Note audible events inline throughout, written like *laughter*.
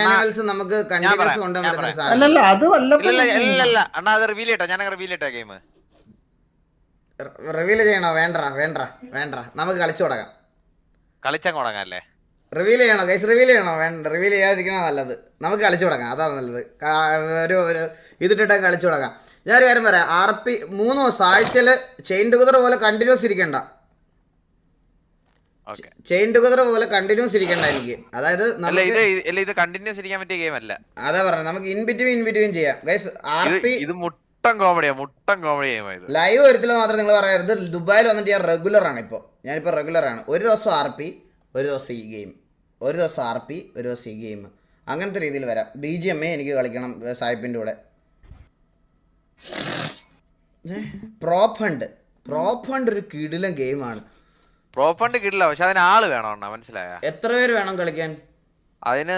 Animals നമുക്ക് continuous പറയാം, കൊണ്ടുപോകാൻ പറ്റുന്ന സാധനം. അല്ലല്ല അത് അണ്ണാ അത് റിവീൽ ചെയ്യട്ടെ. ഞാൻ റിവീൽ ചെയ്യട്ടെ ഗെയിം റിവീൽ ചെയ്യണോ? വേണ്ട വേണ്ട വേണ്ട നമുക്ക് കളിച്ചു തുടങ്ങാം. കളിച്ചങ്ങ് തുടങ്ങാല്ലേ? റിവീൽ ചെയ്യണോ ഗൈസ് റിവീൽ ചെയ്യണോ? വേണ്ട റിവീൽ ചെയ്യാതിരിക്കണോ നല്ലത്. നമുക്ക് കളിച്ചു തുടങ്ങാം. അതാണ് നല്ലത്. ഒരു ഇതിട്ടിട്ട് കളിച്ചു തുടങ്ങാം. ഞാനൊരു കാര്യം പറയാം. ആർ പി മൂന്ന് ദിവസം ആഴ്ചയിൽ ചെയിൻ ടുഗദർ പോലെ കണ്ടിന്യൂസ് ഇരിക്കണ്ട. ചെയിൻ ടുഗദർ പോലെ കണ്ടിന്യൂസ് ഇരിക്കണ്ട എനിക്ക്. അതായത് അല്ല ഇത് ഇത് കണ്ടിന്യൂസ് ഇരിക്കാൻ പറ്റിയ ഗെയിം അല്ല. അതാ പറഞ്ഞത്. നമുക്ക് ഇൻ ബിറ്റ്വീൻ ഇൻ ബിറ്റ്വീൻ ചെയ്യാം. ഗൈസ് ആർ ഇത് പി ഇത് മുട്ടൻ കോമഡിയാ മുട്ടൻ കോമഡി ഗെയിം ഇത്. ലൈവ് വരത്തിൽ മാത്രം നിങ്ങൾ പറയരുത്. ദുബായിൽ വന്നിട്ട് ഞാൻ റെഗുലർ ആണ് ഇപ്പോൾ ഞാനിപ്പോൾ റെഗുലർ ആണ്. ഒരു ദിവസം ആർ പി ഒരു ദിവസം ഈ ഗെയിം ഒരു ദിവസം ആർ പി ഒരു ദിവസം ഈ ഗെയിം അങ്ങനത്തെ രീതിയിൽ വരാം. ബി ജി എം എ എനിക്ക് കളിക്കണം സായിപ്പിന്റെ കൂടെ. പ്രോപ്പ് ഫണ്ട് പ്രോപ്പ് ഫണ്ട് ഒരു കിടിലം ഗെയിമാണ് പ്രോപ്പണ്ട് കിട്ടില്ല പക്ഷെ അതിന് ആൾ വേണം അണ്ണാ മനസ്സിലായ? എത്ര പേര് വേണം കളിക്കാൻ? അതിന്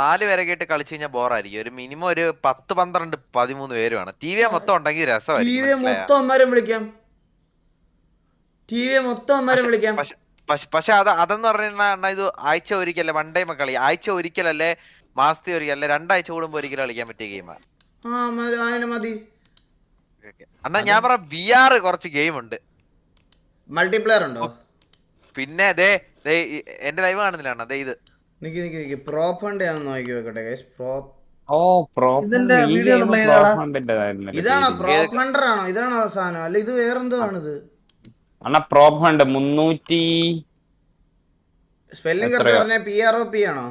നാല് പേരെ കേട്ട് കളിച്ചു കഴിഞ്ഞാൽ ബോറായിരിക്കും ഒരു മിനിമം ഒരു പത്ത് പന്ത്രണ്ട് പതിമൂന്ന് പേര് വേണം. ടി വി മൊത്തം ഉണ്ടെങ്കിൽ രസമായിരിക്കും മൊത്തം അമ്മമാരും വിളിക്കാം. ടി വി മൊത്തം അമ്മമാരും വിളിക്കാം. പക്ഷെ അത് അതെന്ന് പറഞ്ഞാൽ ഇത് ആഴ്ച ഒരിക്കലല്ലേ വൺ ടൈം കളി. ആഴ്ച ഒരിക്കലല്ലേ മാസത്തിൽ ഒരിക്കലല്ലേ രണ്ടാഴ്ച കൂടുമ്പോ ഒരിക്കലും കളിക്കാൻ പറ്റിയ ഗെയിമാണ് അണ്ണാ ഞാൻ പറ വി ആർ കുറച്ച് ഗെയിം ഉണ്ട്. മൾട്ടിപ്ലെയർ ഉണ്ടോ? പിന്നെ ദേ ദേ ഈ- എന്റെ ലൈവ് കാണുന്നില്ലാണ്? അതെ ദേ ഇത്. നിക്ക് നിക്ക് നിക്ക്. പ്രോ ഫണ്ട് ഞാൻ നോക്കി വെക്കട്ടെ ഗൈസ് പ്രോ ഓ പ്രോ ഇതിന്റെ വീഡിയോ ഒന്ന് play ഹണ്ടർ ഇതാണോ പ്രോ ഹണ്ടർ ആണോ? ഇതാണോ സാധനം? അല്ല ഇത് വേറെന്തോ ആണിത് അണ്ണാ പ്രോപ്പ് ഫണ്ട് മുന്നൂറ്റി സ്പെല്ലിംഗ് പറഞ്ഞ പി ആർ ഒ പി ആണോ?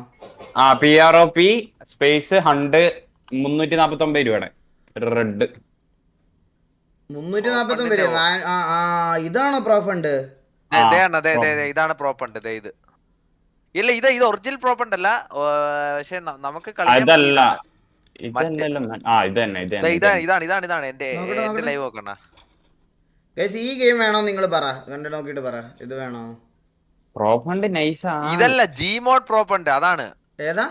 ആ P R O P space hunt മുന്നൂറ്റി നാപ്പത്തി ഒമ്പത് രൂപയുടെ റെഡ് മുന്നൂറ്റി നാപ്പത്തി ഒമ്പത് ആ ഇതാണോ ഇതാണോ പ്രോ ഇതാണ് പ്രോപ്പണ്ട് ദേ ഇത്. ഇല്ല ഇത് ഇത് ഒറിജിനൽ പ്രോപ്പണ്ട് അല്ല പക്ഷെ നമുക്ക് കളിക്കാൻ അതല്ല. ഇതാണ് ഇതാണ് ഇതാണ് എന്റെ നോക്കട്ടെ, എന്റെ ലൈവ് നോക്കണ ഈ ഗെയിം വേണോ നിങ്ങൾ പറ. കണ്ടു നോക്കിയിട്ട് പറ. ഇത് വേണോ? പ്രോപ്പണ്ട് നൈസാ ഇതല്ല ജി മോഡ് പ്രോപ്പണ്ട് അതാണ്. ഏതാ?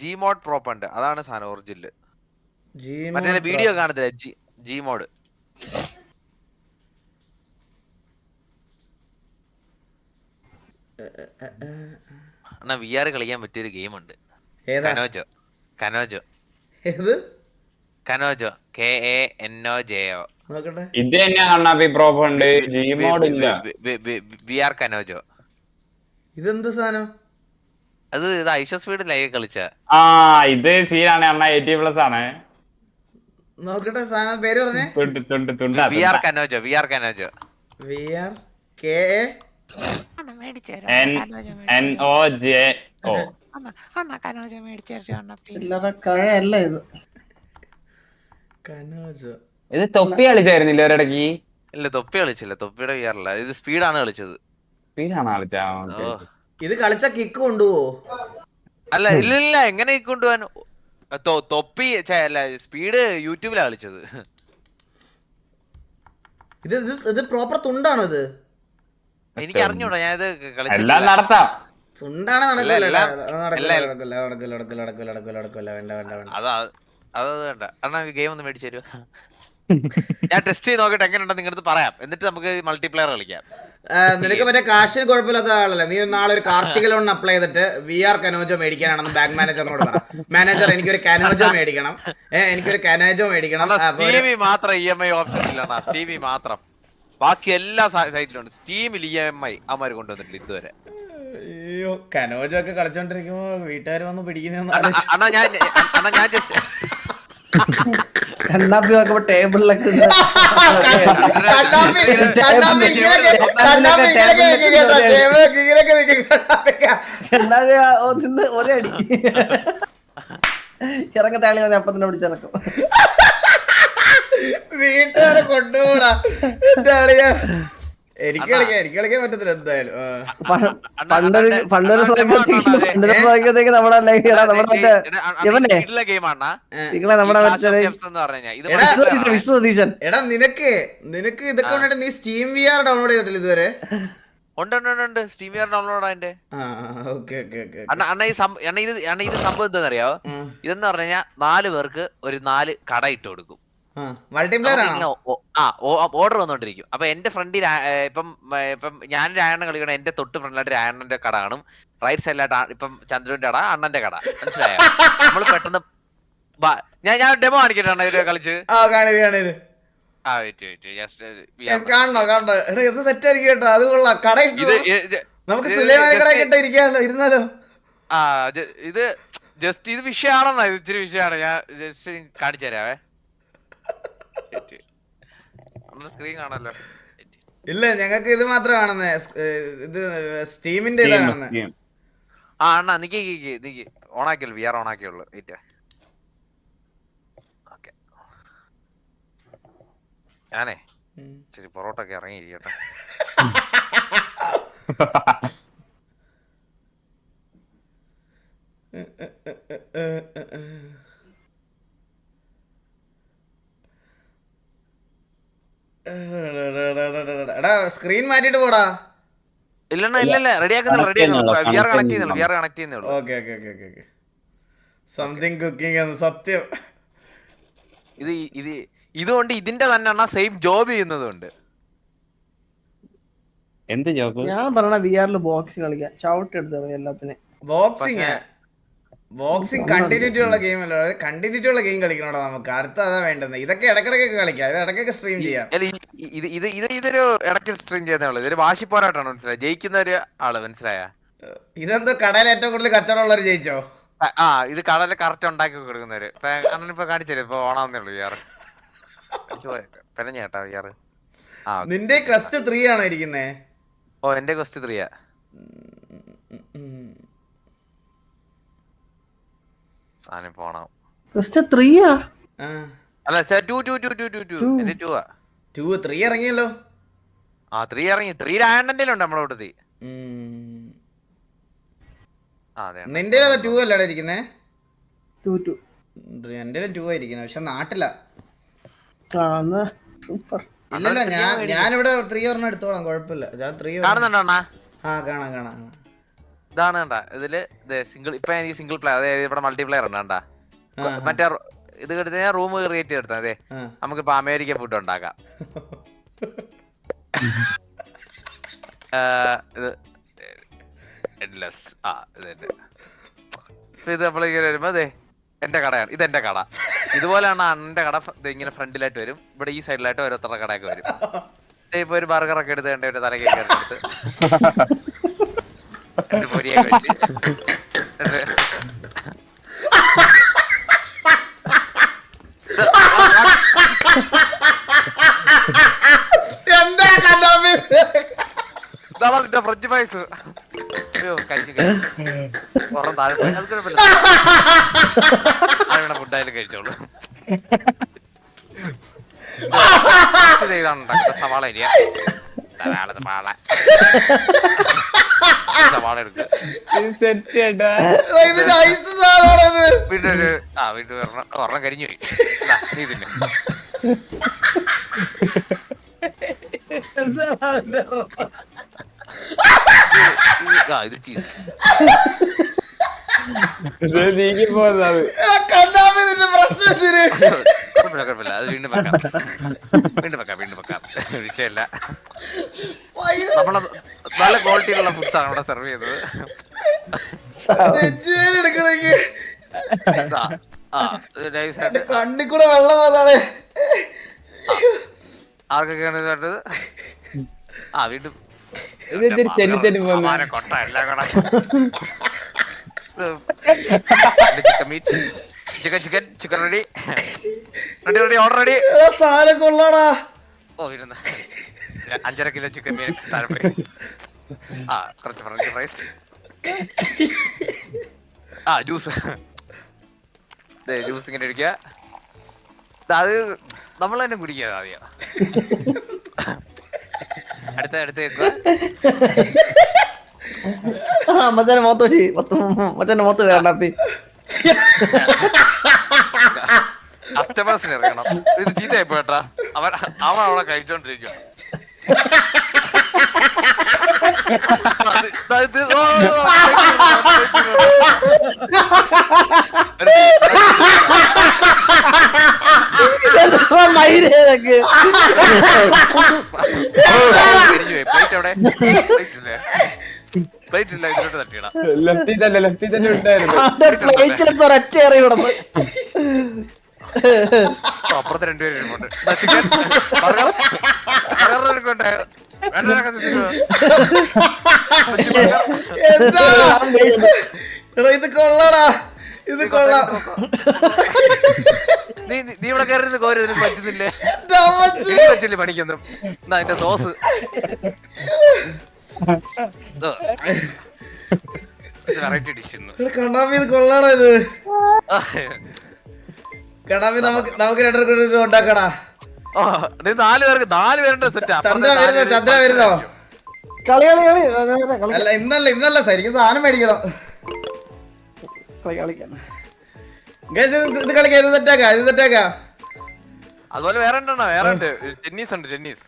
ജി മോഡ് പ്രോപ്പണ്ട് അതാണ് സാധനം ഒറിജിനൽ ജി മറ്റേ വീഡിയോ കാണത്തില്ല? ജി ജി മോഡ് എന്നാ വി ആർ കളിക്കാൻ പറ്റിയൊരു ഗെയിം ഉണ്ട്. കനോജോ. കനോജോ. ഏത്? കനോജോ. K A N O J O നോക്കട്ടെ. ഇത് തന്നെയാ കണ്ണാപ്പി പ്രോപ്പ് ഫണ്ട് ജി മോഡ് ഇല്ല. വി ആർ കനോജോ. ഇതെന്ത് സാധനം? അത് ഇത് ഐഷോ സ്പീഡ് ലൈവ് കളിച്ച. ആ ഇത് സീനാണ് അണ്ണ എയ്റ്റി പ്ലസ് ആണ്. നോക്കട്ടെ സാധനം പേര് പറഞ്ഞേ. തുണ്ട് തുണ്ട് തുണ്ട് വി ആർ കനോജോ വി ആർ കനോജോ. വി ആർ കെ എ ഇത്. കനോജോ. ഇത് തൊപ്പി കളിച്ചായിരുന്നില്ല ഒരിടക്ക് ഇല്ല തൊപ്പി കളിച്ചില്ല. തൊപ്പിയുടെ വി ഇത് സ്പീഡാണ് കളിച്ചത്. സ്പീഡാണ് കളിച്ചാ ഇത് കളിച്ച കിക്ക് കൊണ്ടുപോവോ? അല്ല ഇല്ല ഇല്ല. എങ്ങനെ കിക്ക് കൊണ്ടുപോകാൻ തൊ- തൊപ്പി അല്ല സ്പീഡ് യൂട്യൂബിലാ കളിച്ചത്. ഇത് ഇത് ഇത് പ്രോപ്പർ തുണ്ടാണോ ഇത്? എനിക്ക് അറിഞ്ഞൂടാ ഞാൻ ഇത് എല്ലാം നടത്താം. തുണ്ടാണ് നടക്കില്ല നടക്കില്ല നടക്കില്ല നടക്കില്ല നടക്കില്ല നടക്കില്ല നടക്കില്ല വേണ്ട വേണ്ട വേണ്ട. അതാ അത് വേണ്ട. അണ്ണാ ഗെയിം ഒന്ന് മേടിച്ചു തരുമോ ഞാൻ ടെസ്റ്റ് ചെയ്ത് നോക്കട്ടെ എങ്ങനെയുണ്ടെന്ന് നിങ്ങളുടെ പറയാം. എന്നിട്ട് നമുക്ക് മൾട്ടിപ്ലെയർ കളിക്കാം. നിനക്ക് മറ്റേ കാശിന് കുഴപ്പമില്ലാത്ത ആളല്ലേ? നീ നാളെ ഒരു കാർഷിക ലോൺ അപ്ലൈ ചെയ്തിട്ട് വി ആർ കനോജോ മേടിക്കാനാണെന്ന് ബാങ്ക് മാനേജറിനോട് പറ. മാനേജർ എനിക്കൊരു കനോജോ മേടിക്കണം. ഏ എനിക്കൊരു കനോജോ മേടിക്കണം. മാത്രം ഇ എം ഐ ഓപ്ഷൻ ഇല്ല വി മാത്രം. ബാക്കി എല്ലാ സൈറ്റിലും ഉണ്ട്. സ്റ്റീമിൽ ഇ എം ഐ അവന്മാർ കൊണ്ടുവന്നിട്ടില്ല ഇതുവരെ. അയ്യോ കനോജൊക്കെ കളിച്ചോണ്ടിരിക്കുമ്പോ വീട്ടുകാർ വന്ന് പിടിക്കുന്ന അണ്ണാ ഞാൻ അണ്ണാ ഞാൻ ജസ്റ്റ് കണ്ണാപ്പി നോക്കുമ്പോ ടേബിളിലൊക്കെ ഇത് കണ്ണാപ്പി കണ്ണാപ്പി ഇങ്ങനെയൊക്കെ കണ്ണാപ്പി ഇങ്ങനെയൊക്കെ നിൽക്കും കേട്ടോ. ടേബിളൊക്കെ ഇങ്ങനെയൊക്കെ നിൽക്കും കണ്ണാപ്പി. കണ്ണാപ്പി ആ ഓ തിന്ന് ഒരേ അടി ഇറങ്ങ താളി വന്ന് അപ്പൊ തന്നെ പിടിച്ചിറക്കും വീട്ടുകാരെ കൊണ്ടുപോടാ. എന്റെ അളിയ എനിക്ക് കളിക്കാൻ എനിക്ക് കളിക്കാൻ പറ്റത്തില്ല എന്തായാലും. പണ്ടൊരു പണ്ടൊരു. പണ്ടൊരു സമയത്തേക്ക് നമ്മുടെ നമ്മുടെ മറ്റേ ഇവനെ? ഗെയിം ആണ് നിങ്ങളെ നമ്മുടെ മറ്റേ എന്ന് പറഞ്ഞു ഇത് എടാ, വിഷ്ണു സതീശൻ എടാ നിനക്ക് നിനക്ക് ഇതൊക്കെ കൊണ്ടിട്ട് നീ സ്റ്റീം വി ആർ ഡൗൺലോഡ് ചെയ്തിട്ടില്ല ഇതുവരെ? ഉണ്ട് ഉണ്ട് ഉണ്ട്, ഉണ്ട്. സ്റ്റീം ഡൗൺലോഡ് അതിന്റെ ആ ഓക്കെ ഓക്കെ ഓക്കെ അണ്ണ അണ്ണ ഈ അണ്ണ ഇത് അണ്ണ ഇത് സംഭവം എന്താണെന്നറിയാവോ? ഇതെന്ന് പറഞ്ഞു കഴിഞ്ഞാൽ നാല് പേർക്ക് ഒരു നാല് കട ഇട്ട് കൊടുക്കും. ഓർഡർ വന്നോണ്ടിരിക്കും. അപ്പൊ എന്റെ ഫ്രണ്ടിൽ ഇപ്പം ഇപ്പം ഞാൻ രായണ്ണൻ കളിക്കണം എന്റെ തൊട്ട് ഫ്രണ്ടിലായിട്ട് രായണ്ണന്റെ കട കാണും. റൈറ്റ് സൈഡിലായിട്ട് ഇപ്പം ചന്ദ്രന്റെ കട അണ്ണന്റെ കട. മനസ്സിലായോ? *laughs* നമ്മൾ പെട്ടെന്ന് ഞാൻ ഞാൻ ഡെമോ കാണിക്കട്ടെ ഇത് കളിച്ച്? ആ വെയിറ്റ് വെയിറ്റ് ജസ്റ്റ് കാണണോ കാണണോ? എടാ ഇത് സെറ്റ് ആയിരിക്കും കേട്ടോ. അത് കൊള്ളാം. കട ഇത് നമുക്ക് സുലൈമാനി കട ഇരുന്നാലോ? ആ ഇത് ജസ്റ്റ് ഇത് വിഷയമാണെന്നാ ഇത് ഇച്ചിരി വിഷയമാണ്. ഞാൻ ജസ്റ്റ് കാണിച്ചു തരാവേ സ്ക്രീൻ കാണാലോ ഇല്ല ഞങ്ങൾക്ക് ഇത് മാത്രം കാണുന്നേ. ഇത് സ്റ്റീമിന്റെ ഇതാ കാണുന്നേ. ആ അണ്ണാ നിക്ക് നിക്ക് ഓണാക്കിയുള്ളൂ വി ആർ ഓണാക്കിയുള്ളൂ വെയിറ്റ് ഓക്കെ. ഞാനേ പൊറോട്ട ഒക്കെ ഇറങ്ങിയിരിക്കട്ടെ. സ്ക്രീൻ മാറ്റിട്ട് പോടാ. ഇല്ലണ്ണ ഇല്ല ഇല്ല. റെഡി ആക്കുന്നില്ല റെഡി ആക്കുന്നില്ല. വിആർ കണക്ട് ചെയ്യുന്നില്ല വി ആർ കണക്ട് ചെയ്യുന്നുള്ളൂ okay okay okay okay okay something cooking ആണ് സത്യം. ഇത് ഇത് ഇതുകൊണ്ട് ഇതിന്റെ തന്നെ അണ്ണാ സെയിം ജോബ് ചെയ്യുന്നതുണ്ട്. എന്ത് ജോബ് ഞാൻ പറഞ്ഞ വിആറിൽ ബോക്സിംഗ് ബോക്സ് കളിക്കാം. ഷൗട്ട് എടുത്തു എല്ലാത്തിനെ. ബോക്സിംഗ് ബോക്സിംഗ് കണ്ടിന്യൂറ്റി ഉള്ള ഗെയിം അല്ല. കണ്ടിന്യൂറ്റി ഉള്ള ഗെയിം കളിക്കണോടാ നമുക്ക്. അടുത്ത അതാ വേണ്ടത് ഇതൊക്കെ ഇടക്കിടക്കൊക്കെ കളിക്കാം. ഇത് ഇടക്കൊക്കെ സ്ട്രീം ചെയ്യാം. ഇത് ഇത് ഇത് ഇതൊരു ഇടയ്ക്ക് സ്ട്രീം ചെയ്യുന്ന ആൾ ഇതൊരു വാശി പോരാട്ടാണ് മനസ്സിലായി? ജയിക്കുന്ന ഒരു ആൾ മനസ്സിലായ? ഇതെന്തോ കടയിൽ ഏറ്റവും കൂടുതൽ കച്ചവടം ഉള്ളവർ ജയിച്ചോ? ആ ഇത് കടയിൽ കറക്റ്റ് ഉണ്ടാക്കി കൊടുക്കുന്നവര്. ഇപ്പൊ അണ്ണൻ ഇപ്പൊ കാണിച്ചത് ഇപ്പൊ ഓണാന്നേ ഉള്ളു വിയാറ് പെരഞ്ഞേട്ടാ വിയാറ്. നിന്റെ ക്വസ്റ്റ് ത്രീ ആണോ ഇരിക്കുന്നേ? ഓ എന്റെ ക്വസ്റ്റ് ത്രീയാ സാധനം ഇപ്പൊ ക്വസ്റ്റ് ത്രീയാ അല്ല two two two two two two. എന്റെ ടു ആ. ടു ത്രീ ഇറങ്ങിയല്ലോ. ആ ത്രീ ഇറങ്ങി. ത്രീ രായണ്ണന്റെ ഉണ്ട് നമ്മുടെ കൂട്ടത്തിൽ. നിന്റെ ടു അല്ലടാ ഇരിക്കുന്നേ? എന്റെ ടു ആയിരിക്കുന്നത് പക്ഷെ നാട്ടില. ഇല്ലല്ല ഞാൻ ഞാനിവിടെ ത്രീ ഒരെണ്ണം എടുത്തോളാം. കുഴപ്പമില്ല. ഞാൻ ത്രീ ആ കാണാം കാണാം. ഇതാണ് കണ്ട. ഇതിൽ സിംഗിൾ ഇപ്പൊ എനിക്ക് സിംഗിൾ പ്ലെയർ അതായത് ഇവിടെ മൾട്ടിപ്ലെയർ ഉണ്ടാ കണ്ടാ. മറ്റേ ഇത് എടുത്ത് ഞാൻ റൂം ക്രിയേറ്റ് ചെയ്ത് അതെ നമുക്ക് നമുക്കിപ്പോ അമേരിക്ക ഫുഡ് ഉണ്ടാക്കാം. ഇത്. *laughs* ആ ഇത് ഇപ്പൊ നമ്മളിങ്ങനെ വരുമ്പോ അതെ എന്റെ കടയാണ്. ഇത് എന്റെ കട. ഇതുപോലെയാണ് എന്റെ കട ഇങ്ങനെ ഫ്രണ്ടിലായിട്ട് വരും. ഇവിടെ ഈ സൈഡിലായിട്ട് ഓരോരുത്തരുടെ കടയൊക്കെ വരും. ഇപ്പൊ ഒരു ബർഗർ ഒക്കെ എടുത്ത് എന്റെ ഒരു തലകേക്ക് എടുത്ത്. *laughs* പൊരിയൊക്കെ വെച്ച് *laughs* എന്നിട്ട് എന്താ കണ്ണാപ്പി? ഇതാണ് നിന്റെ ഫ്രഞ്ച് ഫ്രൈസ് അയ്യോ കഴിച്ചു പുറം താഴെ അത് കുഴപ്പമില്ല. അതിവിടെ ഫുഡായാലും കഴിച്ചോളൂ. ഉണ്ടാക്കുന്നത് സവാള അരിയ. സവാള. സവാള സവാള എടുക്കുക ഒരു ആ വീണ്ടും ഒരെണ്ണം കരിഞ്ഞു പോയി. നീ തിന്നെ. ഇത്- ആ ഇത് ചീസ്? കുഴപ്പമില്ല കുഴപ്പമില്ല. അത് വീണ്ടും വെക്കാം. വീണ്ടും വെക്കാം വീണ്ടും വെക്കാം. വിഷയമില്ല. വൈകുന്നേരം നമ്മൾ നല്ല ക്വാളിറ്റിയിലുള്ള ഫുഡ്സ് ആണ് ഇവിടെ സെർവ് ചെയ്തത്. കൂടെ വെള്ളം ആർക്കൊക്കെയാണ് ആ വീണ്ടും കൊട്ട എല്ലാം കൂടെ. Chicken meat chicken chicken chicken ready ready ready order ready സാധനം കൊള്ളാടാ. ഓ ഇരുന്ന. അഞ്ചര കിലോ ചിക്കൻ മീൻ ആ കുറച്ച് ഫ്രഞ്ച് ഫ്രൈസ് ആ ജ്യൂസ് ജ്യൂസ് ഇങ്ങനെ അത് നമ്മൾ തന്നെ കുടിക്കുക ആദ്യം. അടുത്ത അടുത്ത് വെക്കുക മറ്റേ മോത്ത് വെച്ച് മറ്റേ മോത്ത് വേണ്ടാപ്പി കസ്റ്റമേഴ്സിന് ഇറങ്ങണം ഇത് ചീത്തയായി പോയട്ടാ അവൻ അവൻ അവിടെ കഴിച്ചോണ്ടിരിക്കുക പ്ലേറ്റ് എവിടെ പ്ലേറ്റ് ഇല്ലേ പ്ലേറ്റ് ഇല്ല ഇതിലോട്ട് തട്ടിയിടാം ലെഫ്റ്റിൽ തന്നെ ലെഫ്റ്റിൽ തന്നെ ഉണ്ടായിരുന്നു ഒരൊറ്റ ഓ, അപ്പുറത്തെ രണ്ടുപേരും ഇരിപ്പുണ്ട്. ദാ chicken. burger. burger നിനക്കുണ്ട്. വേണ്ട, നിനക്ക് തിന്നോ. എന്താ എടാ ഇത് കൊള്ളടാ ഇത് കൊള്ളാം നീ നീ- ഇവിടെ കയറി കോരി നിനക്ക് പറ്റുന്നില്ലേ? ദമച്ച്. പണിക്കൊന്നും? എന്നാ അതിന്റെ സോസ് വെറൈറ്റി ഡിഷ് കണ്ണാപ്പി ഇത് കൊള്ളാടാ ഇത്? കണ്ണാപ്പി നമുക്ക് നമുക്ക് രണ്ടു ഇത് ഉണ്ടാക്കടാ. നാല് പേർക്ക് നാല് പേരുടെ സെറ്റ് ചന്ദ്ര വരുന്നോ? ചന്ദ്ര വരുന്നോ? കളി കളി കളി. അല്ല ഇന്നല്ല ഇന്നല്ല. ശരിക്കും സാധനം മേടിക്കണം. കളി കളിക്കാൻ. ഇത് ഇത് കളിക്കാം ഇത് അതുപോലെ വേറെ ഉണ്ടെണ്ണ വേറെ ഉണ്ട് ടെന്നീസ് ഉണ്ട് ടെന്നീസ്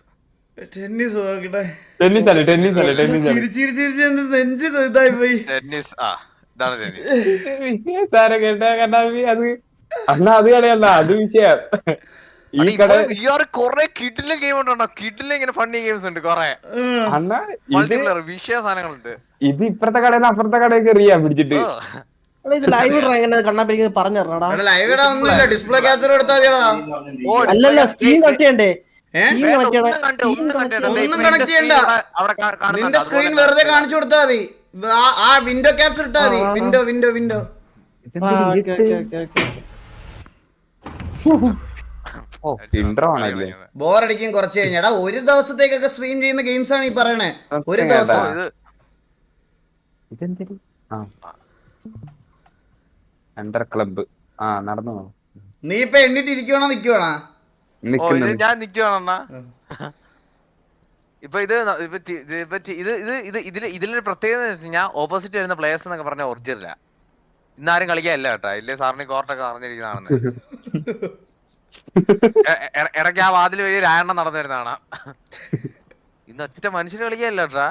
ടെന്നീസ് നോക്കട്ടെ. ടെന്നീസ് അല്ല ടെന്നീസ് അല്ല ടെന്നീസ് ചിരി ചിരി ചിരി നെഞ്ച് ഇതായി പോയി. ടെന്നീസ് ആ ഇതാണ് ടെന്നീസ് സാറെ കേട്ട കണ്ണാപ്പി അത് അണ്ണാ അത് കളിയല്ല അത് വിഷയം. ഈ കട ഈ ആറ് കൊറേ കിഡിലെ ഗെയിം ഉണ്ടോ കിഡിലെ ഇങ്ങനെ ഫണ്ണി ഗെയിംസ് ഉണ്ട് കൊറേ. അണ്ണാ മൾട്ടിപ്ലെയർ വിഷയ സാധനങ്ങളുണ്ട്. ഇത് ഇപ്പുറത്തെ കടയിൽ അപ്പുറത്തെ കടയിൽ എറിയാ പിടിച്ചിട്ട്. ഇത് ലൈവ് ഇടാ ഒന്നുമില്ല ഡിസ്പ്ലേ ക്യാപ്ചർ എടുത്താൽ അല്ലല്ല സ്ക്രീൻ കട്ട് ചെയ്യണ്ടേ. ഒന്നും ചെയ്യണ്ട. നിന്റെ സ്ക്രീൻ വെറുതെ കാണിച്ചു കൊടുത്താ മതി. ആ- വിൻഡോ ക്യാപ്ചർ ഇട്ടാ മതി. വിൻഡോ വിൻഡോ വിൻഡോ ആ, ഓക്കേ, ഓക്കേ, ഓക്കേ, ഓക്കേ. ഓ ഇൻട്രോ ആണല്ലേ? ബോറടിക്കും കുറച്ച് കഴിഞ്ഞാടാ ഒരു ദിവസത്തേക്കൊക്കെ സ്ട്രീം ചെയ്യുന്ന ഗെയിംസ് ആണ് ഈ പറയണേ. ഒരു ദിവസം. ഇതെന്തൊരു ആ. അണ്ടർ ക്ലബ്ബ് ആ നടന്നു നീ ഇപ്പൊ എണ്ണിട്ട് ഇരിക്കുവാണോ നിക്കുവാണോ ഞാൻ നിക്കുവാണെന്നാ ഇപ്പൊ ഇത് ഇത് ഇത് ഇത് ഇത് ഇതിൽ ഇതിലൊരു പ്രത്യേകത ഞാൻ ഓപ്പോസിറ്റ് വരുന്ന പ്ലേയേഴ്സ് എന്നൊക്കെ പറഞ്ഞ ഒറിജിനല ഇന്നാരും കളിക്കാനല്ല കേട്ടാ. ഇല്ലേ സാറിന് കോർട്ടൊക്കെ അറിഞ്ഞിരിക്കുന്നതാണെന്ന് ഇടയ്ക്ക് ആ വാതിൽ വഴി രായണ്ണം നടന്നു വരുന്നതാണ് ഇന്ന് ഒറ്റ മനുഷ്യര് കളിക്കാനല്ല കേട്ടാ.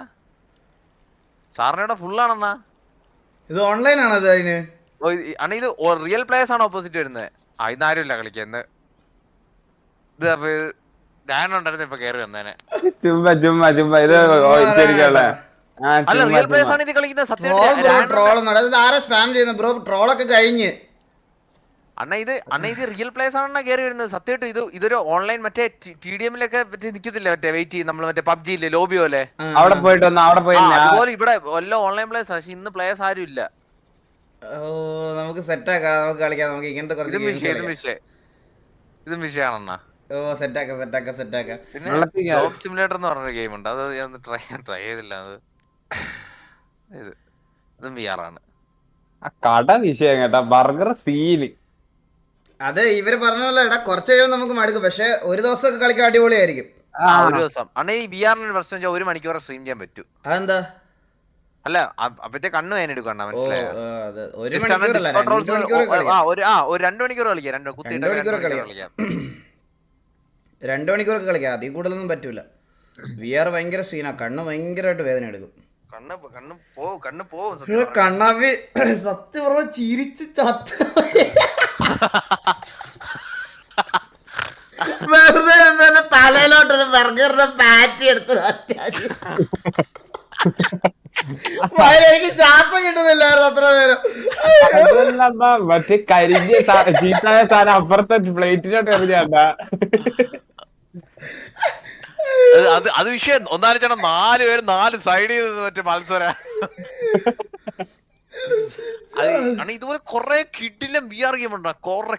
സാറിനോടെ ഫുൾ ആണെന്നാ ഇത് ഓൺലൈൻ ആണോ ഇത് അതിന്? അണ്ണാ ഇത് റിയൽ പ്ലേയേഴ്സ് ആണ് ഓപ്പോസിറ്റ് വരുന്നത് ആ ഇന്ന് ആരുമില്ല ഇത് അപ്പൊ രായണ്ണം ഉണ്ടായിരുന്നു ഇപ്പൊ വന്നേനെ. ചുമ്മാ ചുമ്മാ ചുമ്മാ. ഇത് അല്ല റിയൽ പ്ലേയേഴ്സ് ആണ് ഇത് കളിക്കുന്നത്. സത്യം ട്രോൾ ഇത് ആരാ സ്പാം ചെയ്യുന്നു? ബ്രോ ട്രോളൊക്കെ കഴിഞ്ഞ്. അണ്ണ ഇത് അണ്ണ ഇത് റിയൽ ആണ് കയറി വരുന്നത്. സത്യമായിട്ട് ഇത് ഇതൊരു ഓൺലൈൻ മറ്റേ ടി ഡി എമ്മിലൊക്കെ മറ്റേ നിക്കത്തില്ല? മറ്റേ വെയിറ്റ് ചെയ്യും നമ്മൾ മറ്റേ പബ്ജി ഇല്ലേ ലോബി പോലെ? അവിടെ പോയിട്ട് അവിടെ പോയി ഞാൻ- അതുപോലെ ഇവിടെ വല്ല ഓൺലൈൻ പ്ലേയേഴ്സ് പക്ഷെ ഇന്ന് പ്ലേയേഴ്സ് ആരും ഇല്ല. നമുക്ക് സെറ്റ് ആക്കാം. നമുക്ക് കളിക്കാം. നമുക്ക് ഇങ്ങനത്തെ കുറച്ച് ഇതും ഓ സെറ്റ് ആക്കാം സെറ്റ് ആക്കാം സെറ്റ് ആക്കാം. പിന്നെ വെള്ളത്തിൽ സിമുലേറ്റർ എന്ന് പറഞ്ഞൊരു ഗെയിം ഉണ്ട്. അത് ഞാൻ ട്രൈ ട്രൈ ചെയ്തില്ല. അത് ഇത് ഇതും വി ആണ്. ആ കട വിഷയം കേട്ടാ. ബർഗർ സീന് അത് ഇവർ പറഞ്ഞ പോലെ എടാ കുറച്ച് കഴിയുമ്പോൾ നമുക്ക് മടുക്കും. പക്ഷെ ഒരു ദിവസമൊക്കെ കളിക്കാൻ അടിപൊളിയായിരിക്കും. ആ ഒരു ദിവസം. അണ്ണ ഈ പ്രശ്നം ഒരു മണിക്കൂർ സ്ട്രീം ചെയ്യാൻ പറ്റും. അതെന്താ? അല്ല അപ്പത്തെ കണ്ണു വേന എടുക്കണ്ട മനസ്സിലായോ? ഒരു രണ്ടു മണിക്കൂർ ഒരു ആ ഒരു രണ്ട് മണിക്കൂർ കളിക്കാം രണ്ടു കുത്തിയിട്ട് രണ്ട് കളിക്കാം. *clears throat* മണിക്കൂറൊക്കെ കളിക്കാം. അതിൽ കൂടുതലൊന്നും പറ്റൂല. വി ആർ ഭയങ്കര സീനാ കണ്ണ് ഭയങ്കരമായിട്ട് വേദന എടുക്കും. കണ്ണ് പോ- കണ്ണ് പോവും സത്യം ഇവിടെ കണ്ണാവി. *clears throat* സത്യം പറഞ്ഞ ചിരിച്ച് ചത്ത് *laughs* വെറുതെ തലയിലോട്ടൊരു ബർഗറിന്റെ പാറ്റി എടുത്ത് *laughs* എനിക്ക് ശ്വാസം കിട്ടുന്നില്ലായിരുന്നു അത്ര നേരം. മറ്റേ കരിഞ്ഞ ചീത്തായ സാധനം അപ്പുറത്തെ പ്ലേറ്റിലോട്ട് എറിഞ്ഞാണ്ടാ അത് അത് വിഷയം. ഒന്നാലും ചേട്ടൻ നാല് പേര് നാല് സൈഡിൽ നിന്ന് മറ്റേ മത്സര. *laughs* അത് ഇതുപോലെ കൊറേ കിഡിലും ബി ആർ ഗെയിം ഉണ്ടോ? കൊറേ